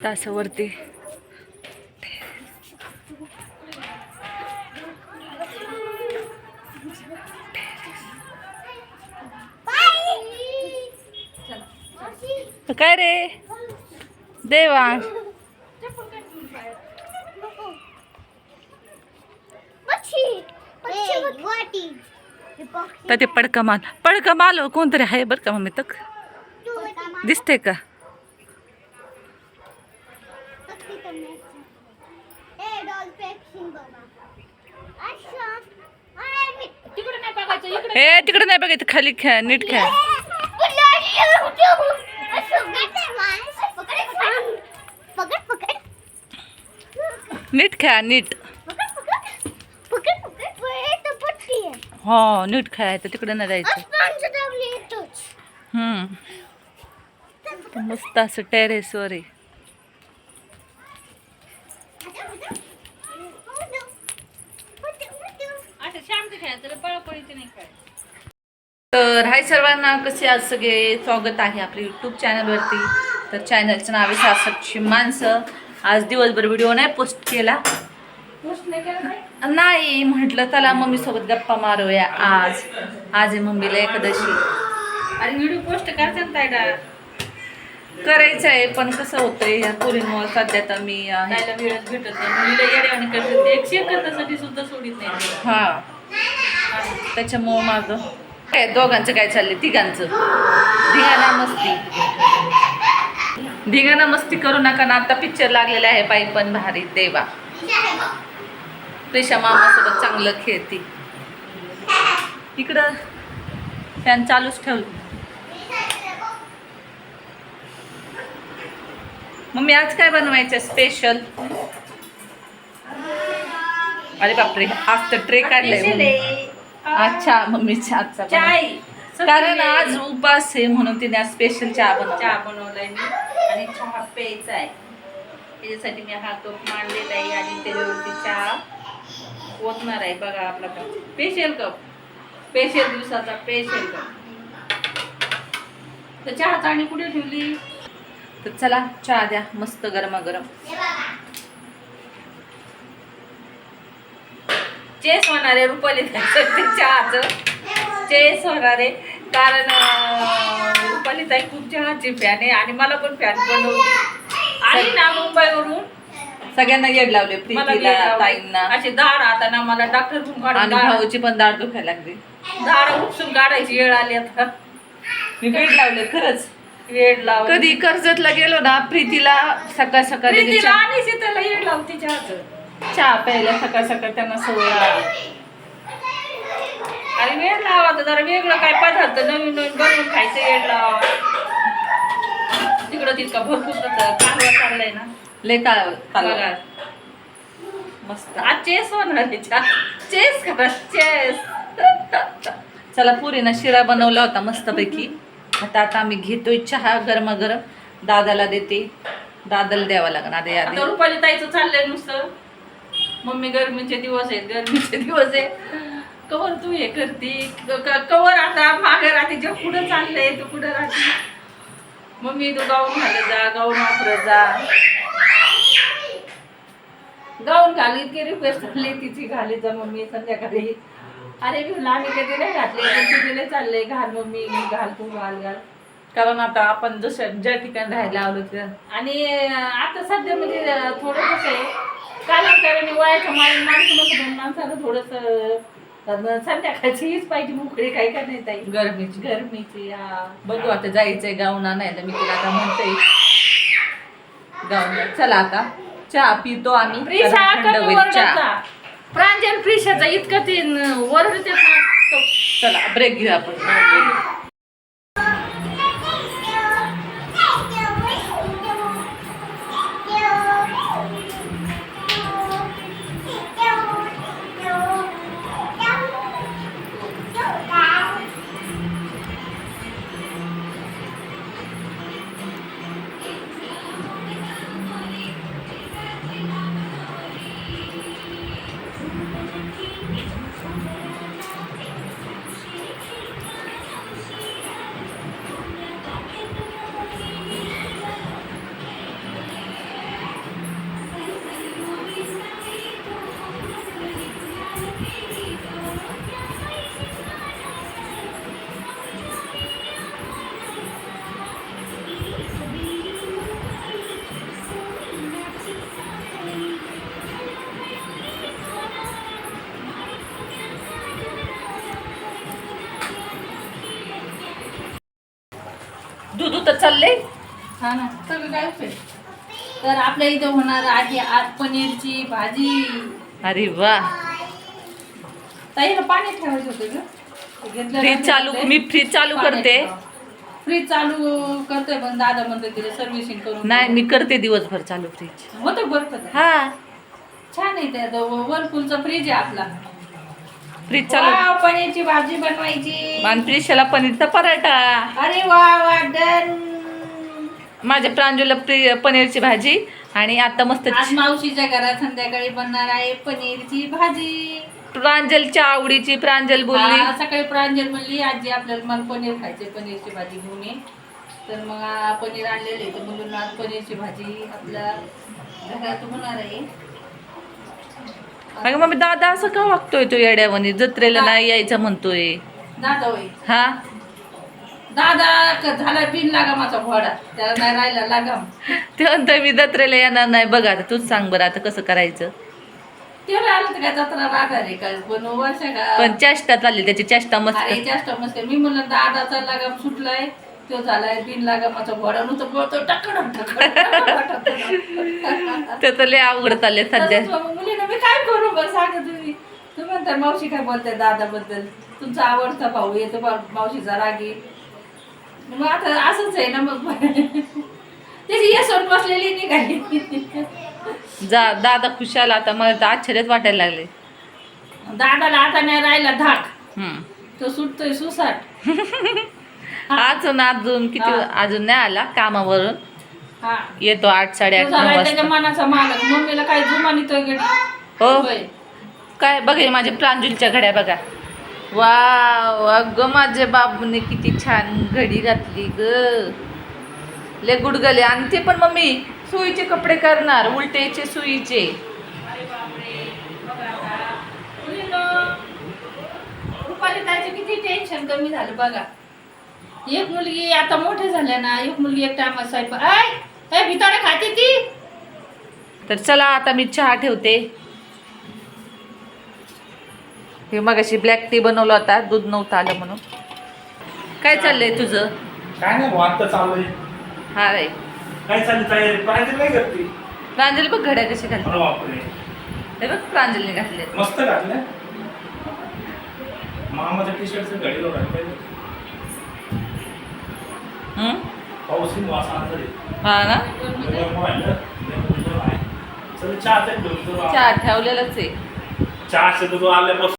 तासावरती. काय रे? देवा. तर ते पडका माल पडका माल हो, कोणतरी आहे बरं का मम्मी तक? दिसते का? तिकडे नाही बघायचं इकडे हे तिकडे नाही बघायचं खाली खेळ नीट खेळ. पकड पकड नीट खेळा नीट. हो नीट खेळायचं तिकडे नाही जायचं. मस्त असं टेरेसवर आहे आता शांत खेळायचं पळपळीचं नाही खेळायचं तर हाय सर्वांना कसे आज सगळे? स्वागत आहे आपल्या यूट्यूब चॅनलवरती तर चॅनलचं नाव आहे सासरची माणसं. आज दिवसभर व्हिडिओ नाही पोस्ट केला. पोस्ट नाही केलं काय? नाही म्हटलं चला मम्मीसोबत गप्पा मारूया आज. आज आहे मम्मीला एकादशी. अरे व्हिडिओ पोस्ट तायडा करायचं आहे पण कसं होतंय ह्या पोरींमुळे सध्या तर मी वेळच भेटत नाही. सुद्धा सोडित नाही. हा. त्याच्यामुळं माझं काय दोघांचं काय चाललंय? तिघांचं. धिंगाणा मस्ती. धिंगाणा मस्ती करू नका ना. आता पिक्चर लागलेला आहे बाई पण भारी. देवा. रेशा मामासोबत चांगलं खेळती. इकडं. फॅन चालूच ठेवलं मम्मी आज काय बनवायचं स्पेशल अरे बापरे आज तर ट्रे काढलाय अच्छा मम्मीच्या आजचा. चाय. कारण आज उपास आहे म्हणून तिने आज स्पेशल चहा बनवला. चहा बनवलाय मी. आणि चहा प्यायचा आहे. त्याच्यासाठी मी हा कप मांडलेला आहे आणि त्याच्यावरती चहा ओतणार आहे. बघा आपला कप. Special cup. स्पेशल दिवसाचा स्पेशल कप. तर चहा चाळणी कुठे ठेवली? तर चला चहा द्या. मस्त गरमागरम. चेस होणार आहे रुपाली चहाचं. चेस होणार. आहे कारण रुपाली ताई खूप चहाची फॅन आहे आणि मला पण फॅन बनवली आणि ना मुंबईवरून. सगळ्यांना येड लावले प्रीतीला ताईंना. अशी दाढ आता ना मला डॉक्टर आणि भाऊची पण दाढ दुखायला लागली. दाढ उपसून काढायची वेळ आली आता. मी वेड लावले खरंच. वेळ लाव कधी कर्जतला गेलो ना प्रीतीला सकाळ सकाळ आणि सीताला वेळ लावती चहाचं. चहा प्यायला सकाळ सकाळ त्यांना सवय. आणि वेळ लावा तर जरा वेगळं काय पदार्थ नवीन नवीन बनवून खायचं वेळ लावा. तिकडं तितका भरपूर कालवा चाललाय ना. लय काळ मस्त. आज चेस होणार चेस करा चेस. चला पुरीनं शिरा बनवला होता मस्तपैकी. आता आता आम्ही घेतोय चहा गरमागरम. दादाला देते. दादाला द्यावा लागणार आता आता रुपाली ताईचं चाललंय नुसतं. मम्मी गरमीचे दिवस आहेत गरमीचे दिवस आहे कवर तू हे करती? कवर आता मागे राहते जे पुढं चाललंय तू पुढं राहते. मम्मी तू गाऊन घालत जा गाऊन वापरत जा. गाऊन घाल इतकी रिक्वेस्ट झाली तिची घाली जा मम्मी संध्याकाळी. अरे मी म्हणलं आम्ही कधी नाही घातले लय चाललंय. घाल मम्मी मी घाल तू घाल घाल. कारण आता आपण जसं ज्या ठिकाणी राहायला आलो त्या आणि आता सध्या म्हणजे थोडं कसं आहे कालांतराने वयाच्या माणूस माणसं नको पण माणसाला थोडस संध्याकाळची हीच पाहिजे मोकळी काही का नाही ताई. गरमीची. गरमीची हा. बघू आता जायचंय नाही तर मी तुला आता म्हणते. गावना चला आता. चहा पितो आम्ही. प्रिशा कारण थंड कमी होईल चहा. प्रांजल प्रिशाचा इतकं ते ना चला ब्रेक घेऊ आपण. तर चालले. हा ना. सगळं काय उपयोग तर आपल्या इथं होणार आहे आज पनीरची भाजी. अरे वा. ताईला पाणी ठेवायचं होतं ग. घेतलं फ्रीज चालू मी फ्रीज चालू करते. फ्रीज चालू करतोय पण दादा म्हणतो तिला सर्व्हिसिंग करून नाही मी करते दिवसभर चालू फ्रीज होतं बरं का? हा. छान आहे त्या वर्लपूलचा फ्रीज आहे आपला. फ्रीज चालू. वाव, पनीरची भाजी बनवायची. आणि प्रिशाला पनीरचा पराठा. अरे वा वा डन. माझ्या प्रांजूला प्रि पनीरची भाजी. आणि आता मस्त आज मावशीच्या घरात संध्याकाळी बनणार आहे पनीरची भाजी. प्रांजलच्या आवडीची प्रांजल बोलली. हा, सकाळी प्रांजल म्हणली आजी आपल्याला मला पनीर खायचे पनीरची भाजी घेऊन ये. तर मग आ, पनीर आणलेले तर म्हणून आज पनीरची भाजी आपल्या घरात होणार आहे. अगं मग दादा असं का वागतोय तो येड्यावानी? जत्रेला नाही यायचं म्हणतोय. दादा होय. हा? दादा क- झाला बिन लागामाचा घोडा. त्याला नाही राहिला लागाम ते म्हणतोय मी जत्रेला येणार नाही. बघा आता तूच सांग बरं आता कसं करायचं? तेवढं आलं तर काय जत्रा राहणार आहे का? पण वर्ष का पण चेष्टा चालली त्याची चेष्टा मस्त. अरे जास्त मस्त मी म्हणलं दादाचा लागाम सुटलाय. तो झालाय बिन लागामाचा घोडा नुसतं बोलतो टकडम टकडम ते तर लय अवघड चालले सध्या. मुलीनं मी काय करू बरं? सांगा तुम्ही. तुम्ही म्हणता मावशी काय बोलताय दादाबद्दल? तुमचा आवडता भाऊ येतो मावशीचा रागी मग आता असंच आहे ना मग. त्याची येसवर बसलेली निघाली. जा दादा खुशाल आता मला तर आश्चर्यच वाटायला लागले दादाला आता नाही राहिला धाक. तो सुटतोय सुसाट. अजून अजून किती. अजून नाही आला कामावरून. येतो आठ नऊ त्याच्या वाजता. मनाचा मालक. मम्मीला काय जुमानितोय हो. काय बघे माझ्या प्रांजूलच्या घड्या बघा. वाव अगं माझ्या बाबूने किती छान घडी घातली ग. ले गुडगले आणि ते पण मम्मी सुईचे कपडे करणार उलटेचे सुईचे. किती टेन्शन कमी झालं बघा. एक मुलगी आता मोठे झाल्या ना एक मुलगी एक टायमात स्वयंपाक आय ए भिताडे खाते ती? तर चला आता मी चहा ठेवते. हे मग अशी ब्लॅक टी बनवला होता दूध नव्हतं आलं म्हणून. काय चाललंय तुझं? काय नाही भाऊ आता चालू आहे. हा रे. काय चालली तयारी पाहिजे नाही करते प्रांजली बघ घड्या कशी अरे बापरे. हे बघ प्रांजलीने घातले. मस्त घातलं मामाच्या टी शर्टचं घडी ही. हा ना? चहा ठेवलेलाच आहे. चहा आल्यापासून